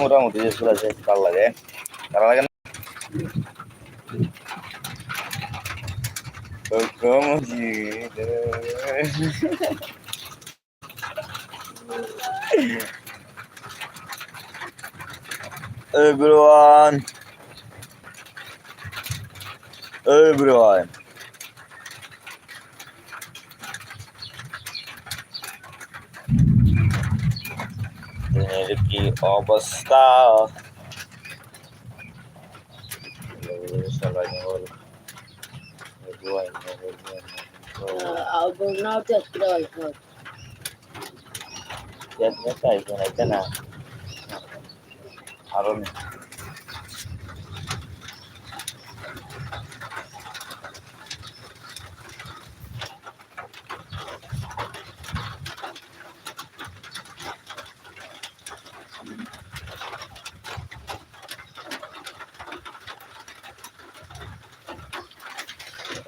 মোটামুটি যে সুরা আছে ভালো লাগে? ভালো লাগে না? Everyone, everyone. দুনিয়ার কি অবস্থা সবাই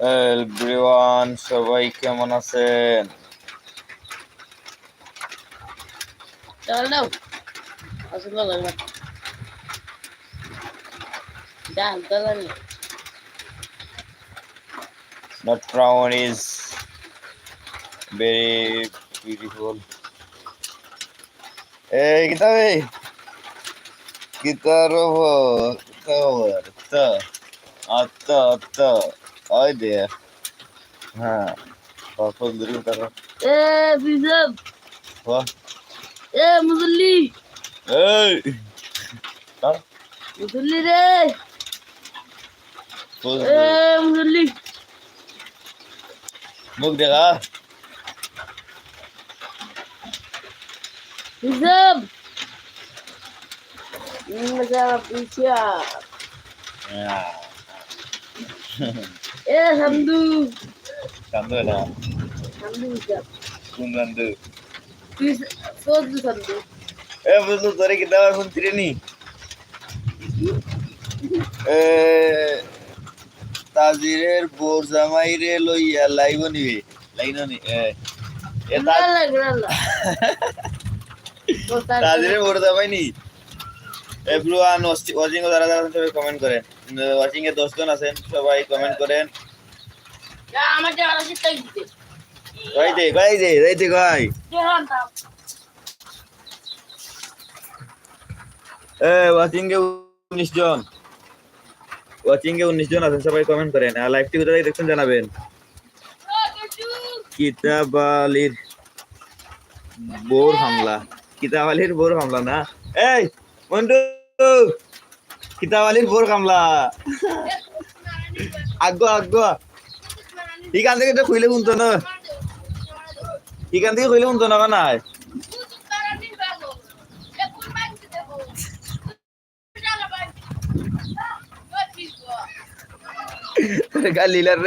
এভরিওয়ান সবাই কেমন আছেন চল দাও আসল লাগবে ডাল ডাল The crown is very beautiful. Eh, kita weh. Kita robo. Kita Atta. Atta, atta. Ay dia. Ha. Apa dulu kita A বিজব Wah. এ মুসল্লি Hey. Tar. মুসল্লি রে এ মুসল্লি Mug dia. বিজব মজা পিছা Ya. এ সামদু Sandu na. সামদু বিজব Kundandu. তুই সোজু সামদু Eh, betul tadi kita pun tidak nih. Eh, তাজিরের বোর জামাই রে লইয়া লাইব নিবে লাইন নি এ এ তাজিরের বোর জামাই নি এভরিওয়ান ওয়াচিং যারা যারা কমেন্ট করেন ওয়াচিং এ দশজন আছেন সবাই কমেন্ট করেন গাই এ watching a 19 John watching a 19 জন আছেন সবাই কমেন্ট করেন আর লাইভটি কোথায় দেখছেন জানাবেন কিতাব আলীর বোর হামলা কিতাব আলীর বোর হামলা না এই মন্টু কিতাব আলীর বোর হামলা আগ্গো আগ্গো এখান থেকে তো খুইলে শুনতো না। এখান থেকে খুইলে শুনতো না নাই গালিলার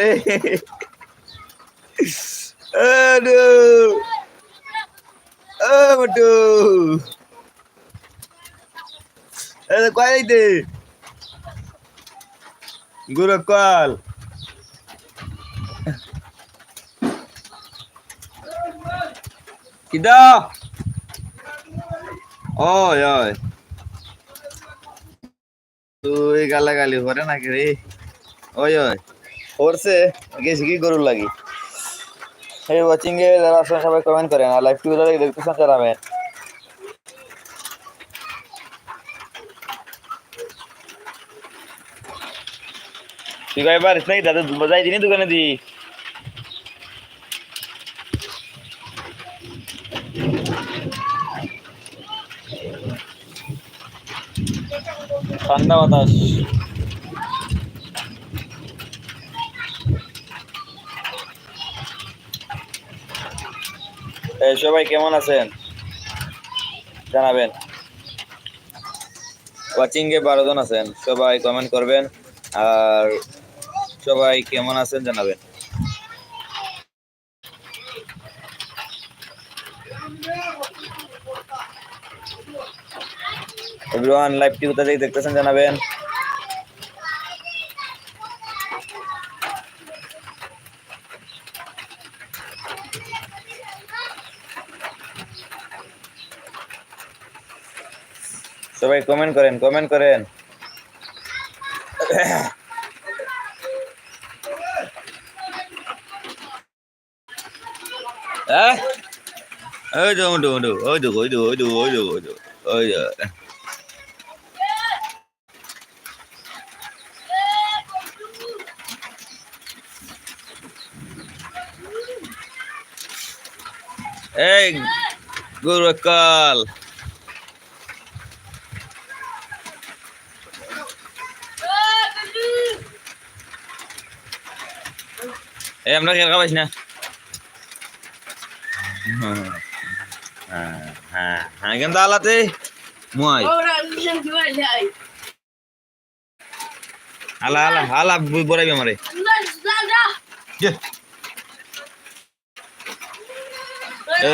kual itu. Guru kual. Kita. ওই ওই তুই গালাগালি করে নাকি রে? ওই ওই। করছে? গেছি কি গরুর লাগি? এই ওয়াচিং এ যারা আছেন সবাই কমেন্ট করেন। আর লাইভ টিভি যারা দেখতেছেন জানাবেন তুই কয় পারিস নাকি দাদা বাজাই দিনি দোকানে দি ঠান্ডা বাতাস। সবাই কেমন আছেন? জানাবেন। ওয়াচিং এ বারো জন আছেন, সবাই কমেন্ট করবেন। আর সবাই কেমন আছেন জানাবেন এভরিওয়ান লাইভটি কোথা থেকে দেখতেছেন জানাবেন সবাই কমেন্ট করেন কমেন্ট করেন ওই তো ওই তো ওই তো ওই তো ওই তো ওই তো ওই তো ওই তো এই গুরু হ্যাঁ কেন আলাতে মই আলা আলা আলা বড়াইবে আমারে।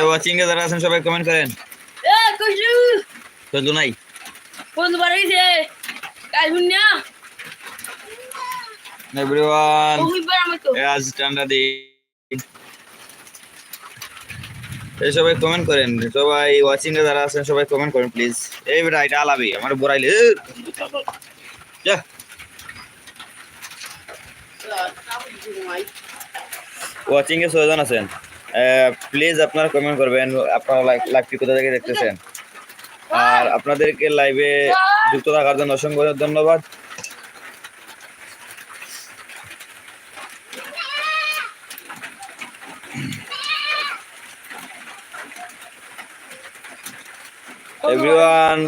ওয়াচিং এ যারা আছেন সবাই কমেন্ট করেন। কজু নাই। বন্ধু বাড়াইছে। কাজ না। এভরিওয়ান আজ ঠান্ডা দিই সবাই কমেন্ট করেন। সবাই ওয়াচিং এ যারা আছেন, সবাই কমেন্ট করেন প্লিজ এই বেটা, এটা আলাবি আমার যা। ওয়াচিং এ ছয়জন আছেন। প্লিজ আপনারা কমেন্ট করবেন, আপনারা লাইভটি কোথা থেকে দেখতেছেন। আর আপনাদেরকে লাইভে যুক্ত থাকার জন্য অসংখ্য ধন্যবাদ। এভরিওয়ান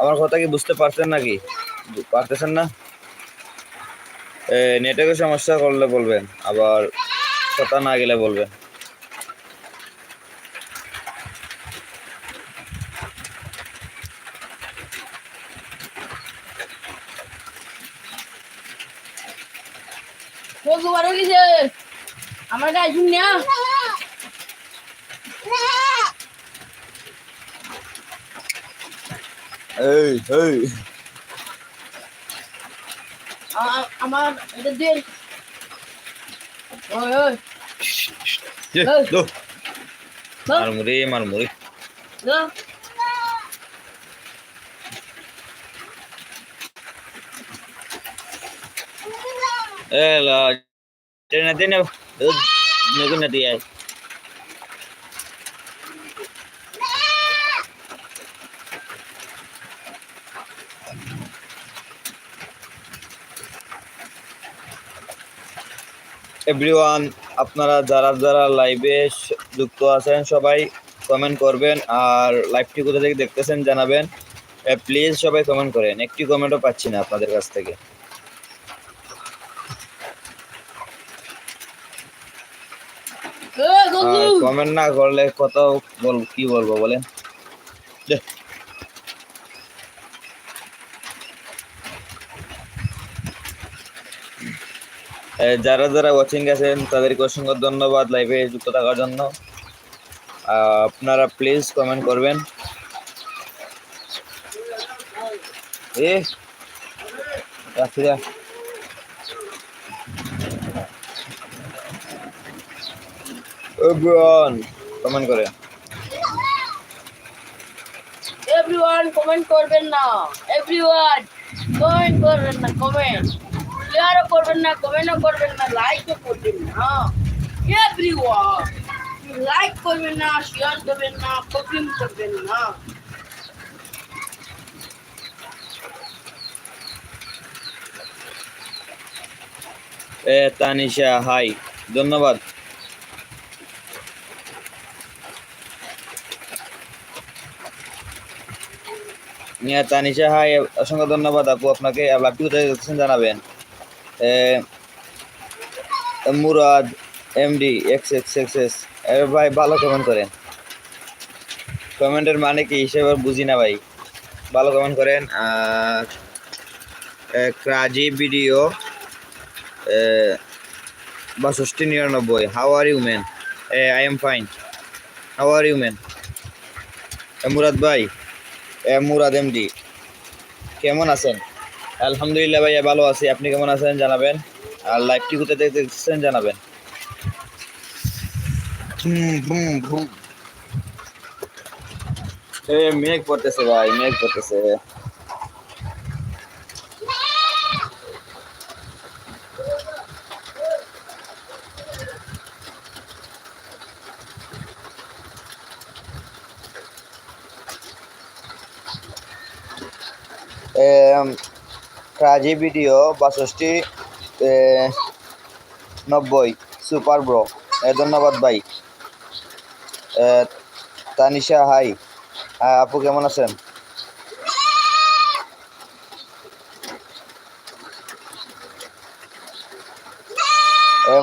আমার কথা কি বুঝতে পারছেন নাকি? পারতেছেন না? নেটওয়ার্কের সমস্যা করলে বলবেন, আবার কথা না গেলে বলবেন। আমার কাল শুনিয়া এই এই আমার এটা দিন ওই ওই যে লো মার মুড়ি মার মুড়ি লো এলা ট্রেনে দিনে নগুন দিয়ে আয় এভরিওয়ান আপনারা যারা যারা লাইভে যুক্ত আছেন সবাই কমেন্ট করবেন আর লাইভটি কোথা থেকে দেখতেছেন জানাবেন। প্লিজ সবাই কমেন্ট করেন। একটি কমেন্টও পাচ্ছি না আপনাদের কাছ থেকে। কমেন্ট না করলে কত বল কি বলব বলেন? যারা যারা ওয়াচিং আছেন তাদেরকে অসংখ্য ধন্যবাদ লাইভে যুক্ত থাকার জন্য। আপনারা প্লিজ কমেন্ট করবেন। এ রাখি যা। Everyone, কমেন্ট করে। এভরিওয়ান কমেন্ট করবেন না। এভরিওয়ান কমেন্ট করবেন না কমেন্ট শেয়ারও করবেন না, কমেন্টও করবেন না লাইকও করবেন না। এভরিওয়ান লাইক করবেন না শেয়ার করবেন না কমেন্ট করবেন না। এ, তানিশা হাই ধন্যবাদ। তানিশা হাই অসংখ্য ধন্যবাদ, আপু, আপনাকে। জানাবেন। Murad MD X X X S A, ভাই, ভালো কমেন্ট করেন। কমেন্টের মানে কি হিসেবে বুঝি না, ভাই। ভালো কমেন্ট করেন। আর ক্রাজি ভিডিও বাষট্টি, নিরানব্বই। How are you man I am fine how are you man Murad ভাই। এ, মুরাদ এমডি কেমন আছেন? আলহামদুলিল্লাহ ভাইয়া ভালো আছি। আপনি কেমন আছেন? জানাবেন। আর লাইভটি কোথায় দেখতেছেন জানাবেন। মেঘ পড়তেছে ভাই মেঘ পড়তেছে। কাজী ভিডিও বাষষ্টি নব্বই। Super bro. ধন্যবাদ ভাই। তানিশা, হাই। আপু কেমন আছেন?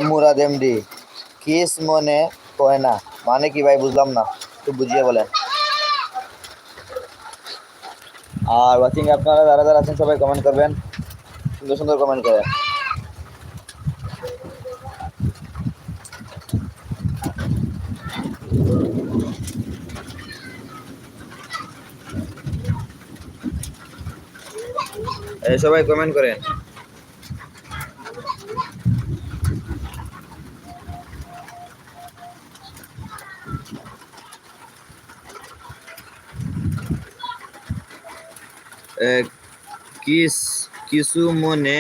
মুরাদ এমডি। কিস মনে কয় না? মানে কি ভাই, বুঝলাম না। একটু বুঝিয়ে বলেন। আর ওয়াচিং আপনারা যারা যারা আছেন, সবাই কমেন্ট করবেন। সুন্দর সুন্দর কমেন্ট এই সবাই কমেন্ট করেন কিস? কিছু মনে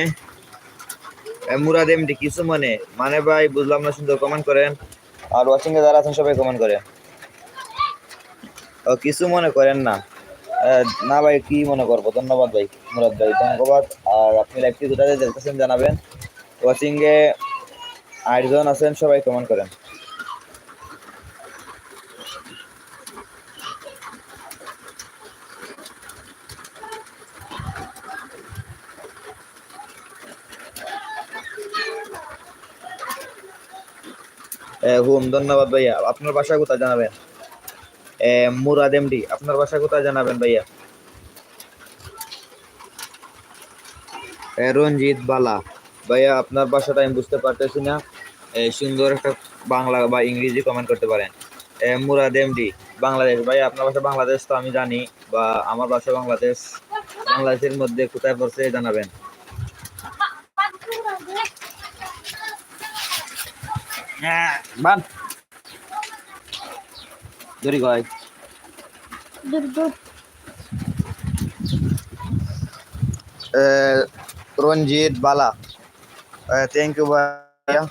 মুরাদ এমডি কিছু মনে। মানে ভাই, বুঝলাম না, সুন্দর কমেন্ট করেন। আর ওয়াচিং এ যারা আছেন, সবাই কমেন্ট করেন ও, কিছু মনে করেন না। না ভাই, কি মনে করব? ধন্যবাদ ভাই, মুরাদ ভাই, ধন্যবাদ। আর আপনি লাইভটি কোথায় দেখতেছেন, জানাবেন। ওয়াচিং এ আটজন আছেন, সবাই কমেন্ট করেন। হুম, ধন্যবাদ ভাইয়া। আপনার বাসা কোথায় জানাবেন? মুরাদ এমডি, আপনার বাসা কোথায় জানাবেন ভাইয়া? রঞ্জিত বালা। ভাইয়া, আপনার বাসাটা আমি বুঝতে পারতেছি না। সুন্দর একটা বাংলা বা ইংরেজি কমেন্ট করতে পারেন। মুরাদ এমডি, বাংলাদেশ। ভাইয়া, আপনার বাসা বাংলাদেশ তো আমি জানি, বা আমার বাসা বাংলাদেশ। বাংলাদেশের মধ্যে কোথায় পড়ছে জানাবেন। হ্যাঁ বান দড়ি গয় রঞ্জিত বালা থ্যাংক ইউ ভাইয়া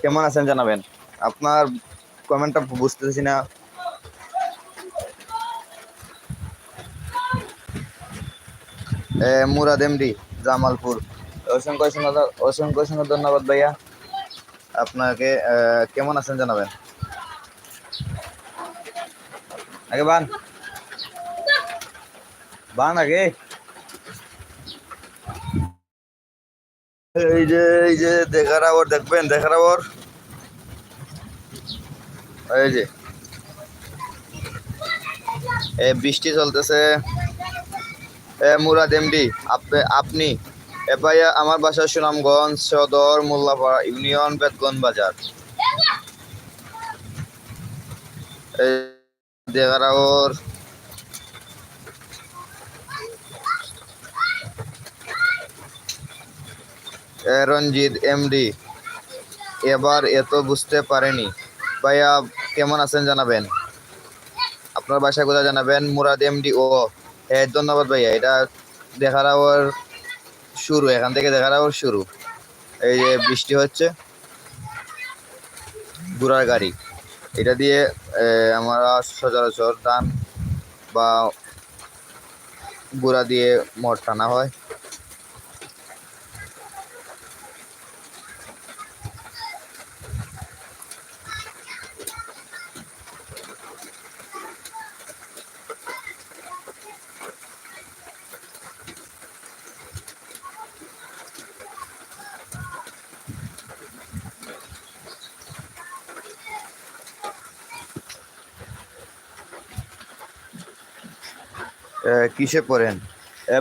কেমন আছেন জানাবেন আপনার কমেন্টটা বুঝতেছি না এ, মুরাদ এমডি জামালপুর অসংখ্য অসংখ্য ধ- অসংখ্য অসংখ্য ধন্যবাদ ভাইয়া আপনাকে কেমন আছেন জানাবেন? আগে বান। বান আগে। এই যে এই যে, দেখার আবার দেখবেন, দেখার আবার এই যে। এ, বৃষ্টি চলতেছে। এ, মুরাদ এমডি আপনি। আপনি এ ভাইয়া আমার বাসা সুনামগঞ্জ সদর মোল্লাপাড়া ইউনিয়ন বেতগঞ্জ বাজার। রঞ্জিত এমডি, এবার এত বুঝতে পারেনি। ভাইয়া, কেমন আছেন জানাবেন? আপনার বাসায় কোথায় জানাবেন? মুরাদ এমডি ও। হ্যাঁ ধন্যবাদ ভাইয়া, এটা দেখার আবার শুরু, এখান থেকে দেখার আবার শুরু। এই যে বৃষ্টি হচ্ছে, গুড়ার গাড়ি। এটা দিয়ে আমরা সচরাচর ধান বা গুড়া দিয়ে মঠ টানা হয়। কিসে পড়েন?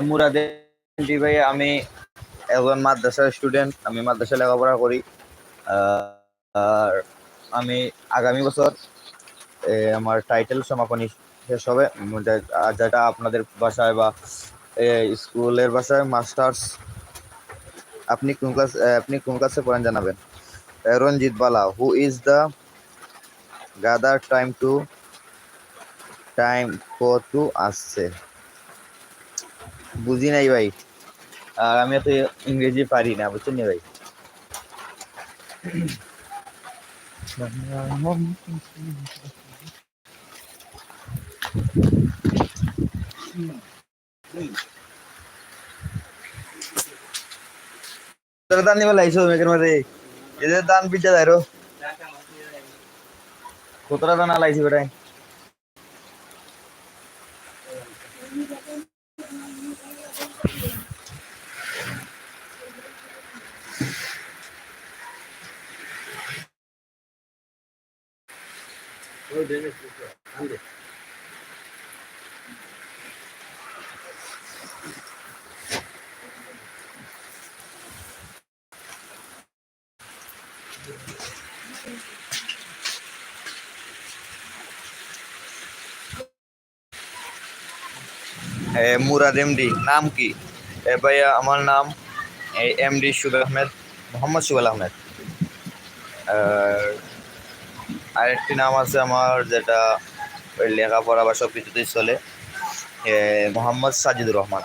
মুরাদে ভাই আমি একজন মাদ্রাসার স্টুডেন্ট আমি মাদ্রাসা লেখাপড়া করি। আর আমি আগামী বছর আমার টাইটেল সমাপনী শেষ হবে। যেটা আপনাদের বাসায় বা স্কুলের বাসায় মাস্টার্স আপনি কোন ক্লাস আপনি কোন ক্লাসে পড়েন জানাবেন। Ranjit Bala who is the Gadar time to time for to আসছে। বুঝি নাই ভাই। আর আমি তো ইংরেজি পারি না, বুঝছেন ভাই? দান নিবে এদের দান পিজ্জা কতটা দান লাইছি বেটাই? মুরাদ এমডি নাম কি এ ভাইয়া আমার নাম এমডি সুবেল আহমেদ মোহাম্মদ সুবেল আহমেদ আর আরেকটি নাম আছে আমার, যেটা ওই লেখাপড়া বা সব কিছুতেই চলে মোহাম্মদ সাজিদুর রহমান।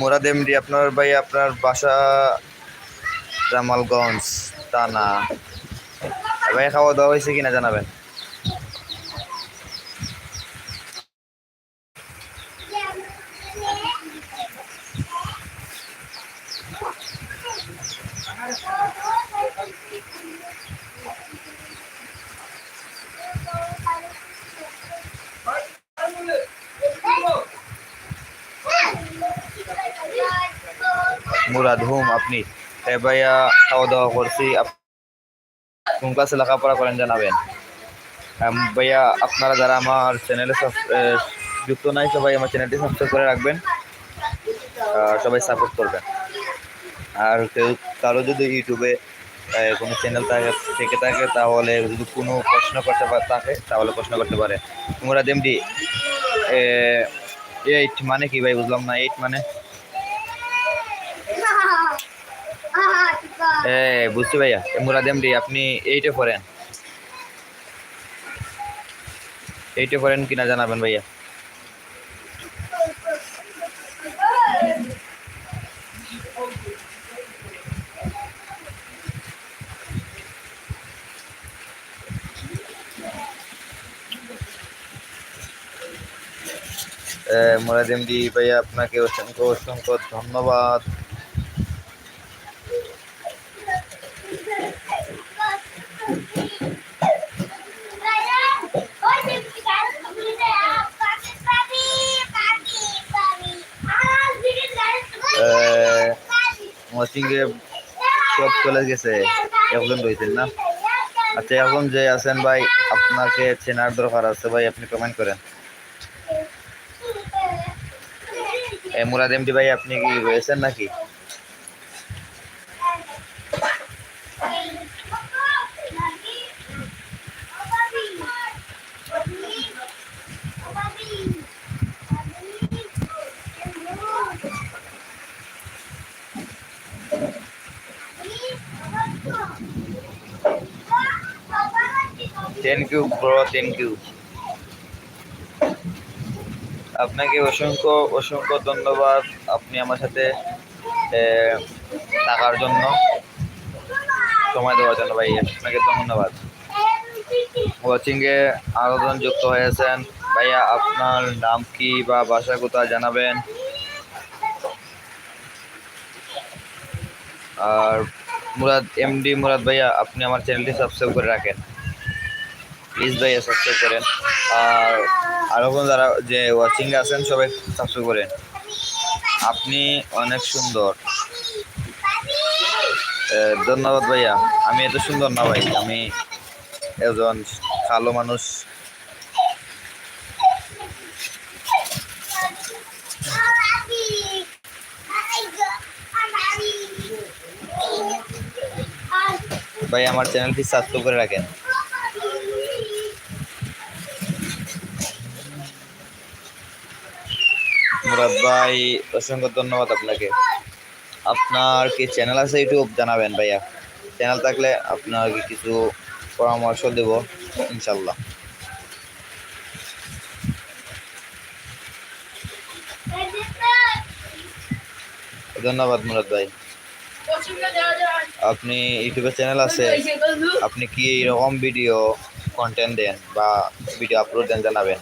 মুরাদ এমডি, আপনার ভাই, আপনার বাসা জামালগঞ্জ টানা। ভাই খাওয়া দাওয়া হয়েছে কিনা জানাবেন মুরাদ হুম আপনি এ ভাইয়া খাওয়া দাওয়া করছি। কোন ক্লাসে লেখাপড়া করেন জানাবেন? ভাইয়া, আপনারা যারা আমার চ্যানেলে যুক্ত নাই, সবাই আমার চ্যানেলটি সাবস্ক্রাইব করে রাখবেন। সবাই সাপোর্ট করবেন। আর কেউ কারও যদি ইউটিউবে কোনো চ্যানেল থাকে, থেকে থাকে, তাহলে যদি কোনো প্রশ্ন করতে থাকে, তাহলে প্রশ্ন করতে পারে মুরাদ এমডি এইট মানে কি ভাই? বুঝলাম না এইট মানে? এ বুঝছি ভাইয়া। মুরাদ এমডি আপনি এইটে পড়েন। এইটে পড়েন কিনা জানাবেন ভাইয়া। মুরাদ এমডি ভাইয়া, আপনাকে অসংখ্য অসংখ্য ধন্যবাদ। ওয়াচিংয়ে সব চলে গেছে একজন রয়েছেন না? আচ্ছা এখন যে আছেন ভাই, আপনাকে চেনার দরকার আছে ভাই, আপনি কমেন্ট করেন। মুরাদ এমডি ভাই, আপনি কি রয়েছেন নাকি? Thank you bro thank you আপনাকে অসংখ্য অসংখ্য ধন্যবাদ আপনি আমার সাথে থাকার জন্য, সময় দেওয়ার জন্য ভাই, আপনাকে ধন্যবাদ। ওয়াচিংয়ে আরও জন যুক্ত হয়েছেন। ভাইয়া, আপনার নাম কি বা বাসা কোথায় জানাবেন? আর মুরাদ এমডি মুরাদ ভাইয়া, আপনি আমার চ্যানেলটি সাবস্ক্রাইব করে রাখেন। প্লিজ ভাইয়া সাবস্ক্রাইব করেন। আর আরও কোন যারা যে ওয়াচিং আছেন, সবাই সাবস্ক্রাইব করেন। আপনি অনেক সুন্দর। ধন্যবাদ ভাইয়া। আমি এত সুন্দর না ভাই, আমি একজন কালো মানুষ। ভাই আমার চ্যানেলটি সাবস্ক্রাইব করে রাখেন। মুরাদ ভাই, অসংখ্য ধন্যবাদ আপনাকে। আপনার কি চ্যানেল আছে ইউটিউব জানাবেন ভাইয়া। চ্যানেল থাকলে আপনাকে কিছু পরামর্শ দেব ইনশাল্লাহ ধন্যবাদ মুরাদ ভাই। আপনি ইউটিউবে চ্যানেল আছে, আপনি কি এরকম ভিডিও কন্টেন্ট দেন বা ভিডিও আপলোড দেন জানাবেন।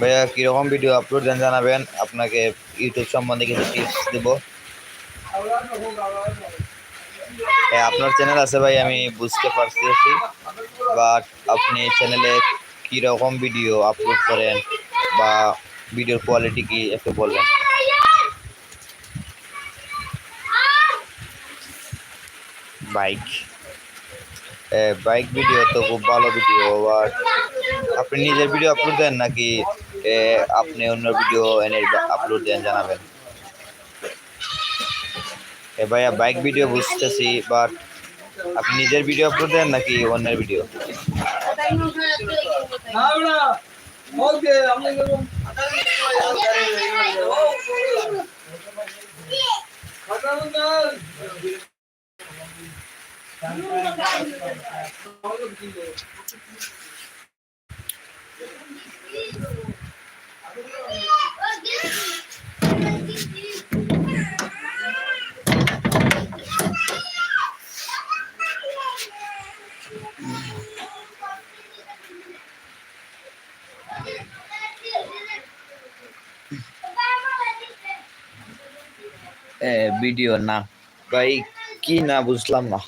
ভাইয়া কীরকম ভিডিও আপলোড দেন জানাবেন আপনাকে ইউটিউব সম্বন্ধে কিছু টিপস দেব হ্যাঁ, আপনার চ্যানেল আছে ভাই আমি বুঝতে পারছি বাট আপনি চ্যানেলে কীরকম ভিডিও আপলোড করেন বা ভিডিওর কোয়ালিটি কি একটু বলবেন বাইক বাইক ভিডিও তো খুব ভালো ভিডিও আর আপনি নিজের ভিডিও আপলোড দেন নাকি আপনি অন্য ভিডিও এনে আপলোড দেন জানাবেন এ ভাইয়া বাইক ভিডিও বুঝতেছি বাট আপনি নিজের ভিডিও আপলোড দেন নাকি অন্যের ভিডিও ভিডিও না ভাই কি না বুঝলাম না